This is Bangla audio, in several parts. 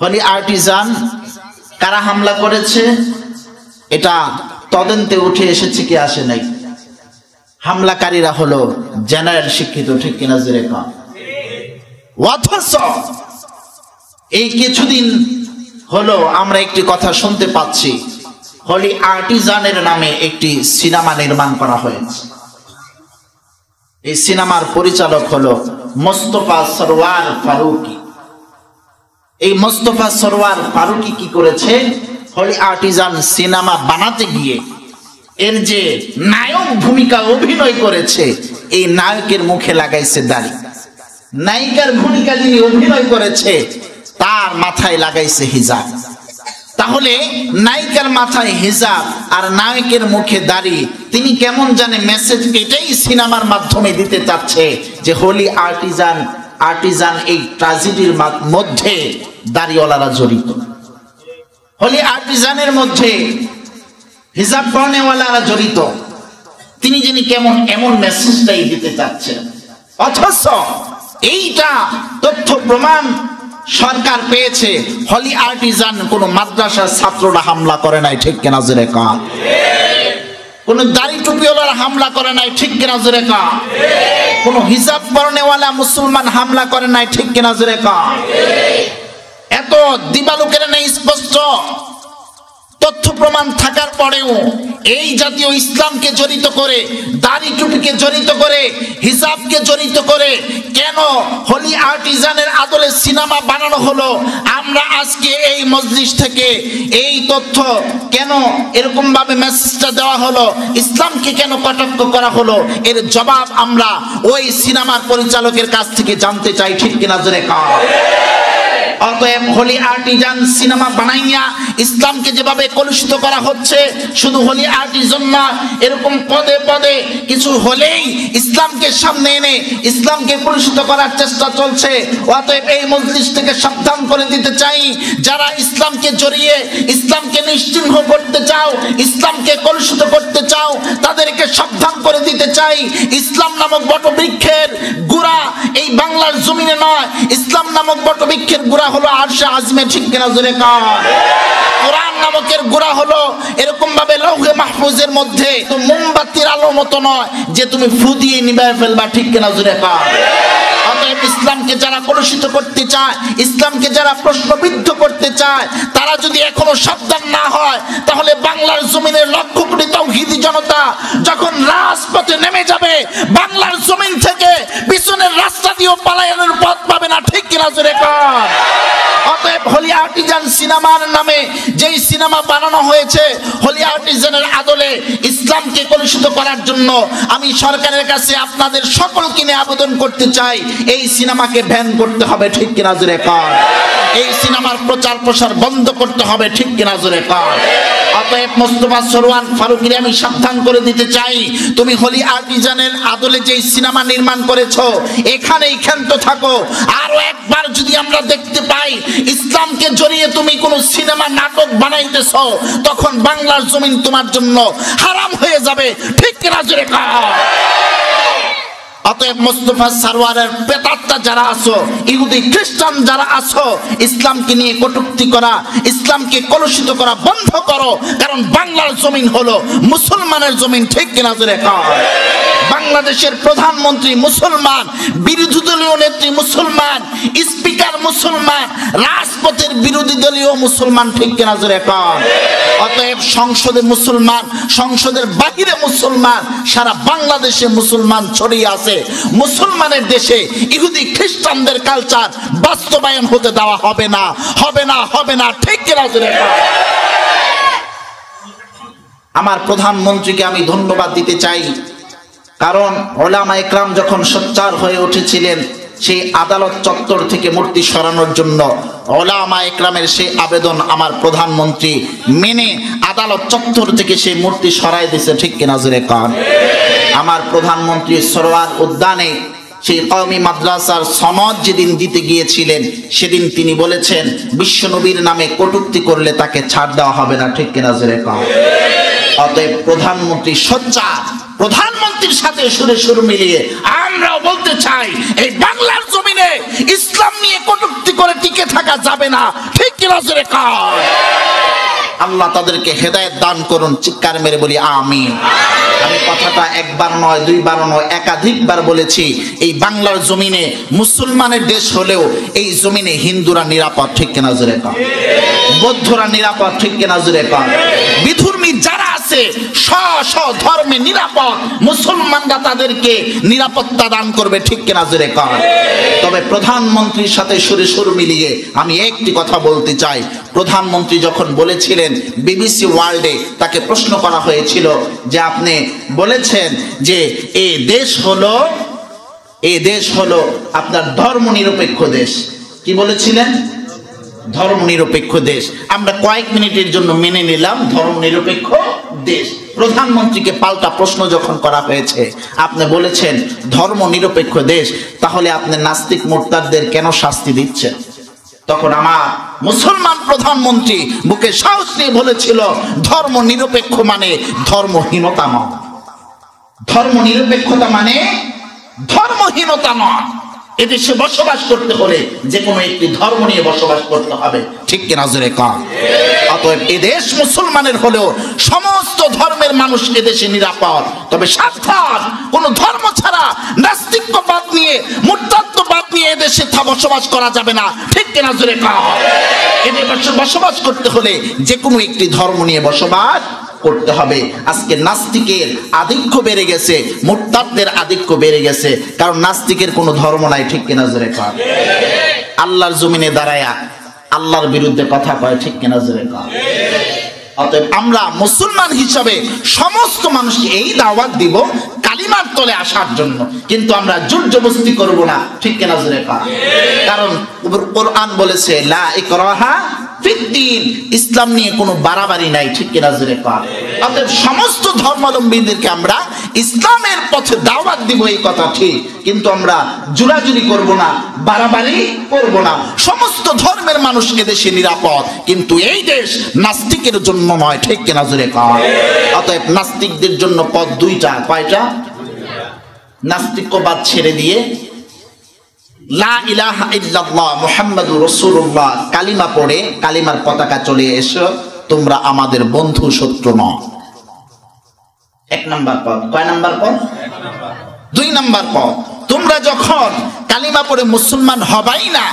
হলি আর্টিজান কারা হামলা করেছে? এটা তদন্তে উঠে এসেছে কি আসে নাই? হামলাকারীরা হলো জেনারেল শিক্ষিত, ঠিক কিনা জোরে এই কিছুদিন হলো আমরা একটি কথা শুনতে পাচ্ছি। হলি আর্টিজানের নামে একটি সিনেমা নির্মাণ করা হয়েছে। এই সিনেমার পরিচালক হলো মোস্তফা সরওয়ার ফারুকি। এই মোস্তফা সরোয়ার ফারুকি কি করেছে? হলি আর্টিজান সিনেমা বানাতে গিয়ে এর যে নায়ক ভূমিকা অভিনয় করেছে, এই নায়কের মুখে লাগাইছে দাড়ি। নায়িকার ভূমিকা যিনি অভিনয় করেছে, তার মাথায় লাগাইছে হিজাব। তাহলে নায়িকার মাথায় হিজাব আর নায়কের মুখে দাড়ি, তিনি কেমন জানে মেসেজ এটাই সিনেমার মাধ্যমে দিতে চাচ্ছে যে হোলি আর্টিজান আর্টিজান এই ট্রাজেডির মধ্যে দাড়িওয়ালারা জড়িত। হোলি আর্টিজানের মধ্যে হিজাব পড়নেওয়ালারা জড়িত। তিনি যিনি কেমন এমন মেসেজটাই দিতে চাচ্ছেন। অথচ এইটা তথ্য প্রমাণ সরকার পেয়েছে, হলি আর্টিজান কোন মাদ্রাসার ছাত্ররা হামলা করে নাই, ঠিক কেনা জোরে কা? কোন দাড়ি টুপিওয়ালারা হামলা করে নাই, ঠিক কেনা জোরে কা? কোন হিজাব পরনেওয়ালা মুসলমান হামলা করে নাই, ঠিক কিনা জোরে কা এত দিবালুকের নেই স্পষ্ট। তথ্য প্রমাণ থাকার পরেও এই জাতীয় ইসলামকে জড়িত করে, দাড়ি টুপিকে জড়িত করে, হিসাবকে জড়িত করে কেন হোলি আর্টিজানের আদলে সিনেমা বানানো হলো? আমরা আজকে এই মসজিদ থেকে এই তথ্য কেন এরকম ভাবে মেসেজটা দেওয়া হলো? ইসলামকে কেন কটাক্ষ করা হলো? এর জবাব আমরা ওই সিনেমার পরিচালকের কাছ থেকে জানতে চাই, ঠিক কিনা জোরে কা অতএব হোলি আর্টিজান সিনেমা বানাইয়া ইসলামকে যেভাবে কলুষিত করা হচ্ছে, শুধু হোলি আর্টিজন না, এরকম পদে পদে কিছু হলেই ইসলামকে সামনে এনে ইসলামকে কলুষিত করার চেষ্টা চলছে। অতএব এই মজলিস থেকে সাবধান করে দিতে চাই। যারা ইসলামকে জড়িয়ে ইসলামকে নিশ্চিহ্ন করতে চাও, ইসলামকে কলুষিত করতে চাও, তাদেরকে সাবধান করে দিতে চাই। ইসলাম নামক বটবৃক্ষের গুড়া এই বাংলার জমিনে নয়। ইসলাম নামক বটবৃক্ষের গুড়া হলো আরশা আজমে, ঠিক কিনা জোরে কান? কোরআন নামকের গোড়া হলো এরকম ভাবে লৌহে মাহফুজের মধ্যে মোমবাতির আলো মতো নয়, যে তুমি ফু দিয়ে নিবে ফেলবা, ঠিক কিনা জোরে কান? অতএব ইসলামকে যারা কলুষিত করতে চায়, ইসলামকে যারা প্রশ্নবিদ্ধ করতে চায়, তারা যদি এখনও সাবধান না হয়, তাহলে বাংলার জমিনের লক্ষ কোটি তৌহিদি জনতা যখন রাজপথে নেমে যাবে, বাংলার জমিন থেকে পিছনের রাস্তা দিয়েও পালায়নের পথ পাবে না, ঠিক কিনা জোরে অতএব হোলি আর্টিজান সিনেমার নামে যেই সিনেমা বানানো হয়েছে হোলি আর্টিজানের আদলে ইসলামকে কলুষিত করার জন্য আমি সরকারের কাছে আপনাদের সকল কিনে আবেদন করতে চাই, এই সিনেমাকে ব্যান করতে হবে, ঠিক কিনা জোরে কার? এই সিনেমার প্রচার প্রসার বন্ধ করতে হবে, ঠিক কিনা জোরে কার? সিনেমা নির্মাণ করেছ থাকো। আরও একবার যদি আমরা দেখতে পাই, ইসলামকে জড়িয়ে তুমি কোন সিনেমা নাটক বানাইতেছ, তখন বাংলার জমিন তোমার জন্য হারাম হয়ে যাবে। ঠিক রাজরে জোরে কার? অতএব মোস্তফা সারওয়ারের পেতাত্তা যারা আছো, ইহুদি, খ্রিস্টান যারা আছো, ইসলামকে নিয়ে কটুক্তি করা, ইসলামকে কলুষিত করা বন্ধ করো, কারণ বাংলার জমিন হলো মুসলমানের জমিন, ঠিক কিনা জোরে বাংলাদেশের প্রধানমন্ত্রী মুসলমান, বিরোধী দলীয় নেত্রী মুসলমান, স্পিকার মুসলমান, রাজপথের বিরোধী দলীয় মুসলমান, ঠিক কিনা জোরে কয়? অতএব সংসদে মুসলমান, সংসদের বাহিরে মুসলমান, সারা বাংলাদেশে মুসলমান ছড়িয়ে আছে। মুসলমানের দেশে ইহুদি খ্রিস্টানদের কালচার বাস্তবায়ন হতে দেওয়া হবে না। হবে না হবে না, ঠিক কিনা আমার প্রধানমন্ত্রীকে আমি ধন্যবাদ দিতে চাই। কারণ ওলামা ইকরাম যখন সোচ্চার হয়ে উঠেছিলেন সেই আদালত চত্বর থেকে মূর্তি সরানোর জন্য ওলামা ইকরামের সেই আবেদন আমার প্রধানমন্ত্রী মেনে আদালত চত্বর থেকে সেই মূর্তি সরাই দিছে ঠিক কিনা জোরে কান? আমার প্রধানমন্ত্রী সরোয়ার উদ্যানে সেই কওমি মাদ্রাসার সনদ যেদিন দিতে গিয়েছিলেন, সেদিন তিনি বলেছেন, বিশ্বনবীর নামে কটুক্তি করলে তাকে ছাড় দেওয়া হবে না, ঠিক কিনা জোরে কান? অতএব প্রধানমন্ত্রী সোচ্চার প্রধানমন্ত্রীর সাথে সুরে সুর মিলিয়ে বলতে চাই, এই বাংলার জমিনে ইসলাম নিয়ে কটূক্তি করে টিকে থাকা যাবে না। ঠিক আল্লাহ তাদেরকে হেদায়েত দান করুন, চিৎকার মেরে বলি, আমিন। আমি কথাটা একবার নয়, দুইবার নয়, একাধিকবার বলেছি, এই বাংলার জমিনে মুসলমানের দেশ হলেও এই জমিনে হিন্দুরা নিরাপদ, ঠিক কিনা জোরে বৌদ্ধরা নিরাপদ, ঠিক কিনা জোরে বিধর্মী যারা আছে। ধর্মে নিরাপদ। মুসলমানরা তাদেরকে নিরাপত্তা দান করবে, ঠিক কিনা জোরে কর তবে প্রধানমন্ত্রীর সাথে সুরে সুর মিলিয়ে আমি একটি কথা বলতে চাই। প্রধানমন্ত্রী যখন বলেছিলেন, বিবিসি ওয়ার্ল্ডে তাকে প্রশ্ন করা হয়েছিল যে আপনি বলেছেন যে এ দেশ হলো, এ দেশ হলো আপনার ধর্ম নিরপেক্ষ দেশ। কি বলেছিলেন? ধর্ম নিরপেক্ষ দেশ। আমরা কয়েক মিনিটের জন্য মেনে নিলাম ধর্ম নিরপেক্ষ দেশ। প্রধানমন্ত্রীকে পাল্টা প্রশ্ন যখন করা হয়েছে, আপনি বলেছেন ধর্ম নিরপেক্ষ দেশ, তাহলে আপনি নাস্তিক মোর্তারদের কেন শাস্তি দিচ্ছেন? তখন আমার মুসলমান প্রধানমন্ত্রী বুকে সাহস নিয়ে বলেছিল ধর্ম নিরপেক্ষ মানে ধর্মহীনতা নয়। ধর্ম নিরপেক্ষতা মানে ধর্মহীনতা নয়। এদেশে বসবাস করতে হলে যে কোনো একটি ধর্ম নিয়ে বসবাস করতে হবে। ঠিক কিনা জোরে কম অতএব এদেশ মুসলমানের হলেও সমস্ত ধর্মের মানুষ এদেশে নিরাপদ। তবে সাবধান কোন ধর্ম ছাড়া নাস্তিক্যবাদ নিয়ে মুর্তাত্ববাদ নিয়ে এদেশে বসবাস করা যাবে না। ঠিক কিনা জোরে এদেশে বসবাস করতে হলে যে কোনো একটি ধর্ম নিয়ে বসবাস করতে হবে। আজকে নাস্তিকের আধিক্য বেড়ে গেছে মোট্টাদের আধিক্য বেড়ে গেছে। কারণ নাস্তিকের কোনো ধর্ম নাই, ঠিক কিনা জোরে কর আল্লাহর জমিনে দাঁড়ায়া আল্লাহর বিরুদ্ধে কথা কয়, ঠিক কিনা জোরে কর অতএব আমরা মুসলমান হিসাবে সমস্ত মানুষকে এই দাওয়াত দিব কালিমার তলে আসার জন্য। কিন্তু আমরা জোর জবস্তি করব না। ঠিক কিনা জোরে পা কারণ কোরআন বলেছে, লা ইকরাহা ফিদ্দিন ইসলাম নিয়ে কোনো বাড়াবাড়ি নাই। ঠিক কিনা জোরে পা অতএব সমস্ত ধর্মাবলম্বীদেরকে আমরা ইসলামের পথে দাওয়াত দিব এই কথা ঠিক, কিন্তু আমরা জুরাজুরি করব না, বাড়াবাড়ি করব না। সমস্ত ধর্মের মানুষ এদেশে নিরাপদ, কিন্তু এই দেশ নাস্তিকের জন্য নয়, ঠিক কিনা কর অতএব নাস্তিকদের জন্য পথ দুইটা, কয়টা? নাস্তিক্যবাদ ছেড়ে দিয়ে, লা ইলাহা ইল্লাল্লাহ মুহাম্মাদুর রাসূলুল্লাহ, কালিমা পড়ে, কালিমার পতাকা চলে এসো, তোমরা আমাদের বন্ধু শত্রু নও। এক নাম্বার পদ কয় নাম্বার পদ দুই নাম্বার পদ তোমরা যখন কালিমা পড়ে মুসলমান হবাই না,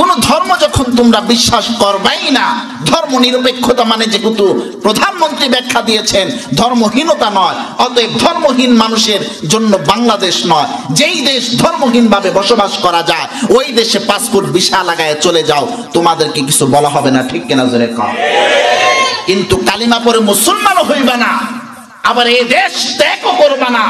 কোন ধর্ম যখন তোমরা বিশ্বাস করবাই না, ধর্ম নিরপেক্ষতা মানে যেহেতু প্রধানমন্ত্রী ব্যাখ্যা দিয়েছেন, ধর্মহীনতা নয়, অতএব ধর্মহীন মানুষের জন্য বাংলাদেশ নয়। যেই দেশ ধর্মহীন ভাবে বসবাস করা যায়, ওই দেশে পাসপোর্ট, ভিসা লাগায় চলে যাও। তোমাদেরকে কিছু বলা হবে না, ঠিক কেনা জোরে কিন্তু কালিমা পরে মুসলমানও হইবে না। আবার এই দেশ ত্যাগও করবা না।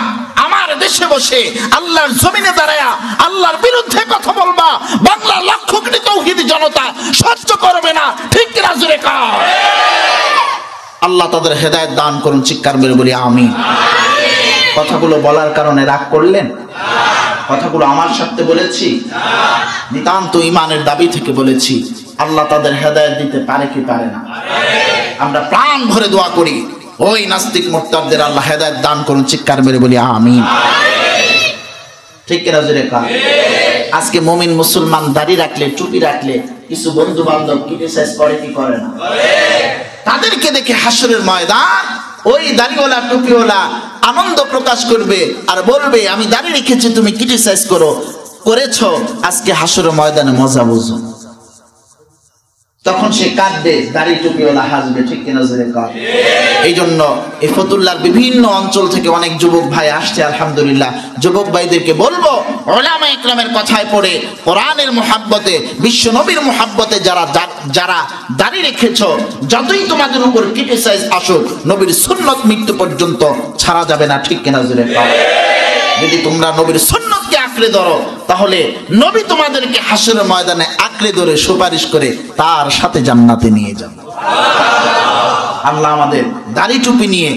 আমার দেশে বসে আল্লাহর জমিনে দাঁড়ায়া আল্লাহর বিরুদ্ধে কথা বলবা। বাংলার লক্ষ কোটি তৌহিদ জনতা সহ্য করবে না। ঠিক কিনা জোরে কর আল্লাহ তাদের হেদায়েত দান করুন, চিৎকার মেরে বলি আমি কথাগুলো বলার কারণে রাগ করলেন? কথাগুলো আমার সাথে বলেছি? নিতান্ত ইমানের দাবি থেকে বলেছি। আল্লাহ তাদের হেদায়েত দিতে পারে কি পারে না। আমরা প্রাণ ভরে দোয়া করি। ওই নাস্তিক মোর্তাদের আল্লাহ হেদায়ত দান করুন, চিৎকার মেরে বলি, আমিন। ঠিক কিনা জোরে কার আজকে মমিন মুসলমান দাড়ি রাখলে, টুপি রাখলে, কিছু বন্ধু বান্ধব ক্রিটিসাইজ করে কি করে না? তাদেরকে দেখে হাসরের ময়দান, ওই দাড়িওয়ালা, টুপিওয়ালা আনন্দ প্রকাশ করবে আর বলবে, আমি দাড়ি রেখেছি, তুমি ক্রিটিসাইজ করো। করেছ, আজকে হাসরের ময়দানে মজা বুঝো। তখন সে কাঁদবে, দাড়ি টুপিওয়ালা হাসবে, ঠিক কিনা জোরে কর। এই জন্য এই ফতুল্লার বিভিন্ন অঞ্চল থেকে অনেক যুবক ভাই আসছে, আলহামদুলিল্লাহ। যুবক ভাইদেরকে বলব, ওলামা ইকরামের কথায় পড়ে, কোরআনের মোহাব্বতে বিশ্ব নবীর মোহাব্বতে যারা যারা দাড়ি রেখেছ, যতই তোমাদের উপর ক্রিটিসাইজ আসুক, নবীর সুন্নত মৃত্যু পর্যন্ত ছাড়া যাবে না, ঠিক কিনা জোরে কর। যদি তোমরা নবীর সুন্নতকে আঁকড়ে ধরো, তাহলে নবী তোমাদেরকে হাসের ময়দানে আঁকড়ে ধরে সুপারিশ করে তার সাথে জান্নাতে নিয়ে যান। আল্লাহ আমাদের দাড়ি টুপি নিয়ে,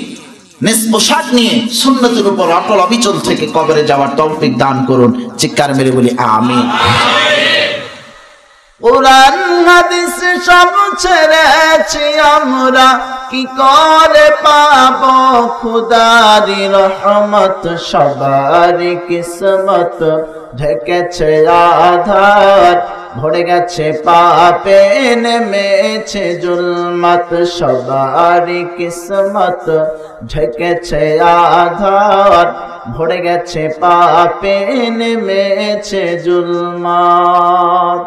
নেস পোশাক নিয়ে সুন্নতের উপর অটল অবিচল থেকে কবরে যাওয়ার তৌফিক দান করুন। চিৎকার মেরে বলি আমি কোরআন হাদিস সব ছেড়ে আছি আমরা। কি করে পাব খুদারি রহমত? সবার কিসমত ঢেকেছে আধার, ভরে গেছে পাপে, নেমেছে জুলমত। সবার কিসমত ঢেকেছে আধার, ভরে গেছে পাপে, নেমেছে জুলমত।